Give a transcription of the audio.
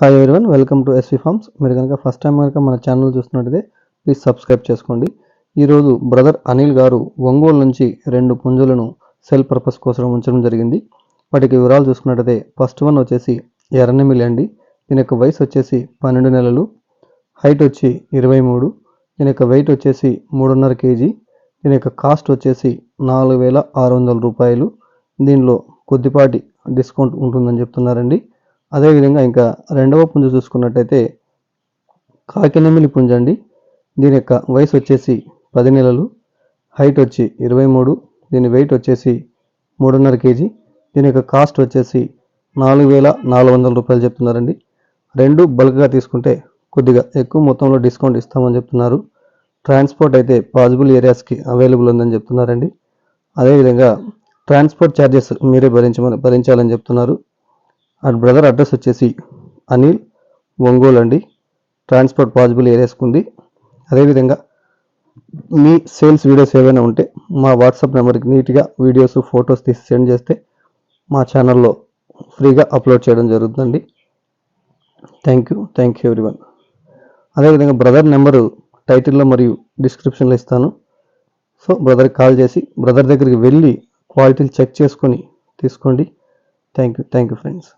Hi everyone welcome to S V Farms మీరు కనుక first time కనుక మన ఛానల్ చూస్తున్నట్టయితే ప్లీజ్ సబ్స్క్రైబ్ చేసుకోండి. ఈరోజు బ్రదర్ అనిల్ గారు ఒంగోలు నుంచి రెండు పుంజులను సెల్ పర్పస్ కోసం ఉంచడం జరిగింది. వాటికి వివరాలు చూసుకున్నట్టయితే ఫస్ట్ వన్ వచ్చేసి ఎర్రనెమిలి అండి. దీని యొక్క వయసు వచ్చేసి పన్నెండు నెలలు. హైట్ వచ్చి ఇరవై మూడు. దీని యొక్క వెయిట్ వచ్చేసి మూడున్నర కేజీ. దీని యొక్క కాస్ట్ వచ్చేసి నాలుగు వేల ఆరు వందల రూపాయలు. దీనిలో కొద్దిపాటి డిస్కౌంట్ ఉంటుందని చెప్తున్నారండి. అదేవిధంగా ఇంకా రెండవ పుంజు చూసుకున్నట్టయితే కాకినెమిలి పుంజ అండి. దీని యొక్క వయసు వచ్చేసి పది నెలలు హైట్ వచ్చి ఇరవై మూడు దీని వెయిట్ వచ్చేసి మూడున్నర కేజీ దీని యొక్క కాస్ట్ వచ్చేసి నాలుగు వేల నాలుగు వందల రూపాయలు చెప్తున్నారండి. రెండు బల్క్గా తీసుకుంటే కొద్దిగా ఎక్కువ మొత్తంలో డిస్కౌంట్ ఇస్తామని చెప్తున్నారు. ట్రాన్స్పోర్ట్ అయితే పాజిబుల్ ఏరియాస్కి అవైలబుల్ ఉందని చెప్తున్నారండి. అదేవిధంగా ట్రాన్స్పోర్ట్ ఛార్జెస్ మీరే భరించమని భరించాలని చెప్తున్నారు. అండ్ బ్రదర్ అడ్రస్ వచ్చేసి అనిల్ ఒంగోలు అండి. ట్రాన్స్పోర్ట్ పాసిబుల్ ఏరేసుకుంది అదేవిధంగా మీ సేల్స్ వీడియోస్ ఏవైనా ఉంటే మా వాట్సాప్ నెంబర్కి నీట్గా వీడియోస్ ఫొటోస్ తీసి సెండ్ చేస్తే మా ఛానల్లో ఫ్రీగా అప్లోడ్ చేయడం జరుగుతుందండి. Thank you thank you everyone. అదేవిధంగా బ్రదర్ నెంబరు టైటిల్లో మరియు డిస్క్రిప్షన్లో ఇస్తాను. సో బ్రదర్కి కాల్ చేసి బ్రదర్ దగ్గరికి వెళ్ళి క్వాలిటీలు చెక్ చేసుకొని తీసుకోండి. Thank you thank you friends.